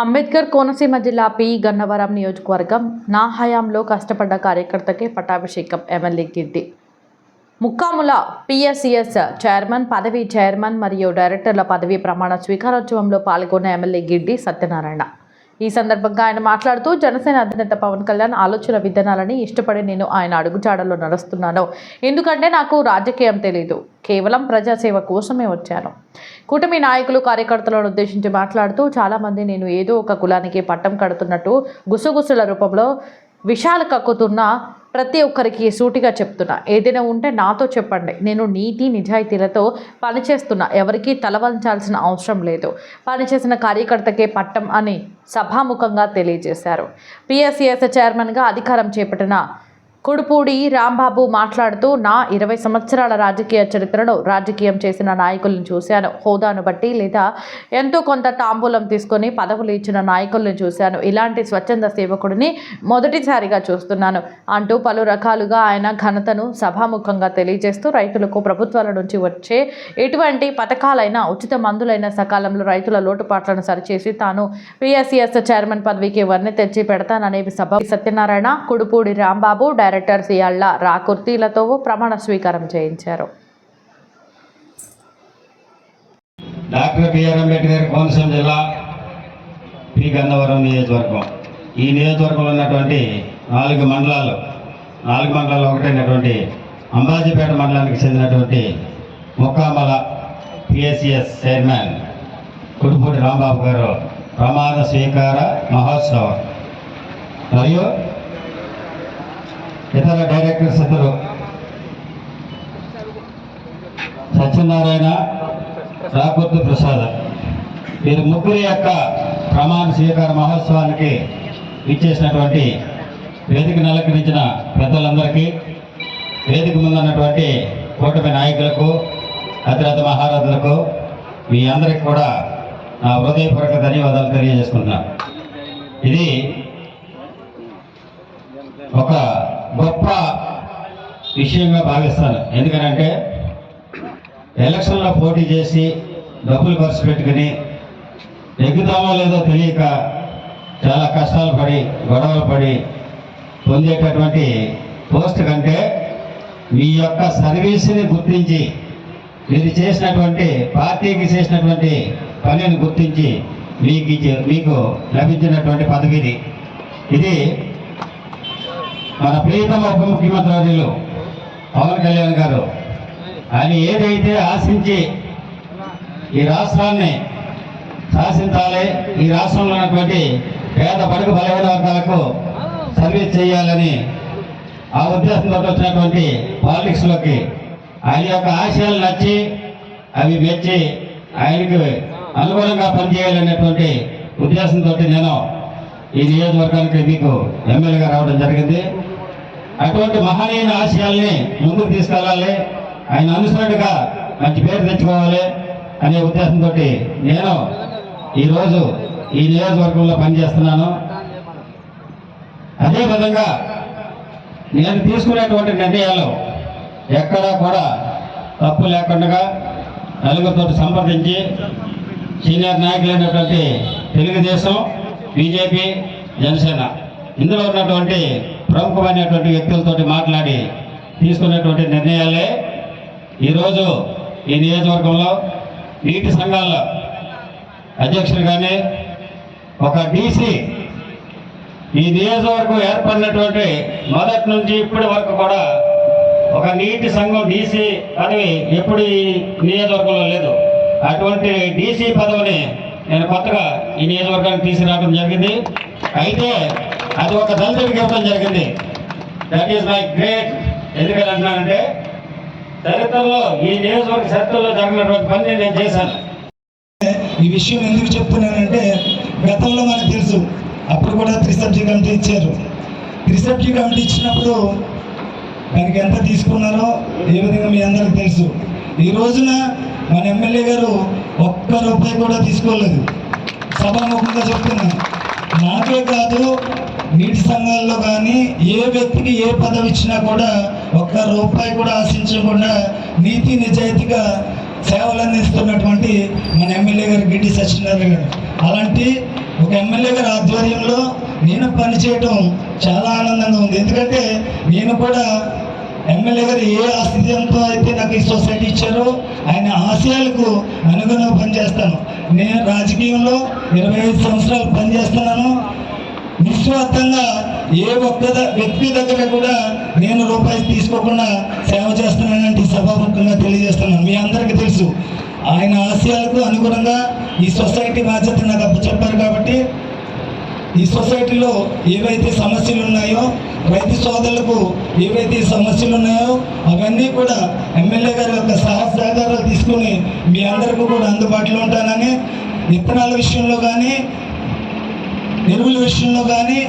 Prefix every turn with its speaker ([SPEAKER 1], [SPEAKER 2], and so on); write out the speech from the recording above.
[SPEAKER 1] అంబేద్కర్ కోనసీమ జిల్లా పి. గన్నవరం నియోజకవర్గం నా హయాంలో కష్టపడ్డ కార్యకర్తకి పట్టాభిషేకం MLA Giddi Mukkamula PSCS chairman పదవి చైర్మన్ మరియు డైరెక్టర్ల పదవి ప్రమాణ స్వీకారోత్సవంలో పాల్గొన్న ఎమ్మెల్యే గిడ్డి సత్యనారాయణ. ఈ సందర్భంగా ఆయన మాట్లాడుతూ జనసేన అధినేత పవన్ కళ్యాణ్ ఆలోచన విధానాలని ఇష్టపడి నేను ఆయన అడుగుజాడలో నడుస్తున్నాను. ఎందుకంటే నాకు రాజకీయం తెలియదు కేవలం ప్రజాసేవ కోసమే వచ్చాను. కూటమి నాయకులు కార్యకర్తలను ఉద్దేశించి మాట్లాడుతూ చాలామంది నేను ఏదో ఒక కులానికి పట్టం కడుతున్నట్టు గుసగుసల రూపంలో విషాలు కక్కుతున్న ప్రతి ఒక్కరికి సూటిగా చెప్తున్నా. ఏదైనా ఉంటే నాతో చెప్పండి. నేను నీతి నిజాయితీలతో పనిచేస్తున్నా. ఎవరికీ తలవంచాల్సిన అవసరం లేదు. పనిచేసిన కార్యకర్తకే పట్టం అని సభాముఖంగా తెలియజేశారు. పిఎస్సిఎస్ చైర్మన్గా అధికారం చేపట్టిన కుడుపూడి రాంబాబు మాట్లాడుతూ నా ఇరవై సంవత్సరాల రాజకీయ చరిత్రలో రాజకీయం చేసిన నాయకులను చూశాను. హోదాను బట్టి లేదా ఎంతో కొంత తాంబూలం తీసుకొని పదవులు ఇచ్చిన నాయకులను చూశాను. ఇలాంటి స్వచ్ఛంద సేవకుడిని మొదటిసారిగా చూస్తున్నాను అంటూ పలు రకాలుగా ఆయన ఘనతను సభాముఖంగా తెలియజేస్తూ రైతులకు ప్రభుత్వాల నుంచి వచ్చే ఎటువంటి పథకాలైనా ఉచిత మందులైన సకాలంలో రైతుల లోటుపాట్లను సరిచేసి తాను పిఎస్సిఎస్ చైర్మన్ పదవికి వర్ణి తెచ్చి పెడతాననేవి సభ. సత్యనారాయణ కుడుపూడి రాంబాబు డైరెక్టర్ సియాళ్ళ రాకుర్తీలతో ప్రమాణ స్వీకారం చేయించారు.
[SPEAKER 2] డాక్టర్ బిఆర్ అంబేద్కర్ కోనసీమ జిల్లా పి. గన్నవరం నియోజకవర్గం. ఈ నియోజకవర్గంలో ఉన్నటువంటి నాలుగు మండలాలు నాలుగు మండలాలు ఒకటైనటువంటి అంబాజీపేట మండలానికి చెందినటువంటి ముక్కామల పిఎస్సిఎస్ చైర్మన్ కుడుపూడి రాంబాబు గారు ప్రమాణ స్వీకార మహోత్సవం. మరియు ఇతర డైరెక్టర్స్ ఇద్దరు సత్యనారాయణ రాకొద్దు ప్రసాద్. వీరి ముగ్గురి యొక్క ప్రమాణ స్వీకార మహోత్సవానికి ఇచ్చేసినటువంటి వేదిక నలకరించిన పెద్దలందరికీ వేదిక ముందున్నటువంటి కూటమి నాయకులకు అతిరథ మహారథులకు మీ అందరికి కూడా నా హృదయపూర్వక ధన్యవాదాలు తెలియజేసుకుంటున్నాను ఇది ఒక గొప్ప విషయంగా భావిస్తాను. ఎందుకనంటే ఎలక్షన్లో పోటీ చేసి డబ్బులు ఖర్చు పెట్టుకుని ఎగ్గుతామో లేదో తెలియక చాలా కష్టాలు పడి గొడవలు పడి పొందేటటువంటి పోస్ట్ కంటే మీ యొక్క సర్వీస్ని గుర్తించి మీరు చేసినటువంటి పార్టీకి చేసినటువంటి పనిని గుర్తించి మీకు ఇచ్చే- మీకు లభించినటువంటి పదవిది. ఇది మన ప్రియతమ ఉప ముఖ్యమంత్రి పవన్ కళ్యాణ్ గారు. ఆయన ఏదైతే ఆశించి ఈ రాష్ట్రాన్ని శాసించాలి ఈ రాష్ట్రంలో ఉన్నటువంటి పేద పడుగు బలహీన వర్గాలకు సర్వీస్ చేయాలని ఆ ఉద్దేశంతో వచ్చినటువంటి పాలిటిక్స్లోకి ఆయన యొక్క ఆశయాలు నచ్చి అవి మెచ్చి ఆయనకి అనుగుణంగా పనిచేయాలనేటువంటి ఉద్దేశంతో నేను ఈ నియోజకవర్గానికి మీకు ఎమ్మెల్యేగా రావడం జరిగింది. అటువంటి మహనీయుల ఆశయాల్ని ముందుకు తీసుకెళ్ళాలి. ఆయన అనుసరణగా మంచి పేరు తెచ్చుకోవాలి అనే ఉద్దేశంతో నేను ఈరోజు ఈ నియోజకవర్గంలో పనిచేస్తున్నాను. అదేవిధంగా నేను తీసుకునేటువంటి నిర్ణయాలు ఎక్కడా కూడా తప్పు లేకుండా నలుగురితో సంప్రదించి సీనియర్ నాయకులైనటువంటి తెలుగుదేశం బీజేపీ జనసేన. ఇందులో ఉన్నటువంటి ప్రముఖమైనటువంటి వ్యక్తులతోటి మాట్లాడి తీసుకున్నటువంటి నిర్ణయాలే ఈరోజు ఈ నియోజకవర్గంలో నీటి సంఘాల్లో అధ్యక్షుడిగానే ఒక డీసీ ఈ నియోజకవర్గం ఏర్పడినటువంటి మొదటి నుంచి ఇప్పటి వరకు కూడా ఒక నీటి సంఘం డీసీ పదవి ఎప్పుడు ఈ నియోజకవర్గంలో లేదు. అటువంటి డీసీ పదవిని నేను కొత్తగా ఈ నియోజకవర్గానికి తీసుకురావడం జరిగింది. అయితే అది ఒక దళితుడికి ఇవ్వడం జరిగింది. దట్ ఈస్ మై గ్రేట్ ఎందుకని అంటున్నానంటే చరిత్రలో ఈ నియోజకవర్గ చరిత్రలో జరిగినటువంటి పని నేను చేశాను.
[SPEAKER 3] ఈ విషయం ఎందుకు చెప్తున్నానంటే గతంలో మనకు తెలుసు. అప్పుడు కూడా త్రిసబ్జీ కమిటీ ఇచ్చారు. త్రిసబ్జీ కమిటీ ఇచ్చినప్పుడు దానికి ఎంత తీసుకున్నారో ఏ విధంగా మీ అందరికి తెలుసు. ఈ రోజున మన ఎమ్మెల్యే గారు ఒక్క రూపాయి కూడా తీసుకోలేదు. సభాముఖంగా చెప్తున్నాను నాకే కాదు నీటి సంఘాల్లో కానీ ఏ వ్యక్తికి ఏ పదవి ఇచ్చినా కూడా ఒక్క రూపాయి కూడా ఆశించకుండా నీతి నిజాయితీగా సేవలు అందిస్తున్నటువంటి మన ఎమ్మెల్యే గారు గిడ్డి సత్యనారాయణ గారు. అలాంటి ఒక ఎమ్మెల్యే గారి ఆధ్వర్యంలో నేను పనిచేయటం చాలా ఆనందంగా ఉంది. ఎందుకంటే నేను కూడా ఎమ్మెల్యే గారు ఏ ఆశయంతో అయితే నాకు ఈ సొసైటీ ఇచ్చారో ఆయన ఆశయాలకు అనుగుణంగా పనిచేస్తాను. నేను రాజకీయంలో ఇరవై ఐదు సంవత్సరాలు పనిచేస్తున్నాను. నిస్వార్థంగా ఏ ఒక్క వ్యక్తి దగ్గర కూడా నేను రూపాయి తీసుకోకుండా సేవ చేస్తున్నానంటే ఈ సభాముఖంగా తెలియజేస్తున్నాను. మీ అందరికీ తెలుసు. ఆయన ఆశయాలకు అనుగుణంగా ఈ సొసైటీ బాధ్యత నాకు అప్పచెప్పారు కాబట్టి ఈ సొసైటీలో ఏవైతే సమస్యలు ఉన్నాయో రైతు సోదరులకు ఏవైతే సమస్యలు ఉన్నాయో అవన్నీ కూడా ఎమ్మెల్యే గారి యొక్క సహాయ సహకారాలు తీసుకుని మీ అందరికీ కూడా అందుబాటులో ఉంటానని విత్తనాల విషయంలో కానీ ఎరువుల విషయంలో కానీ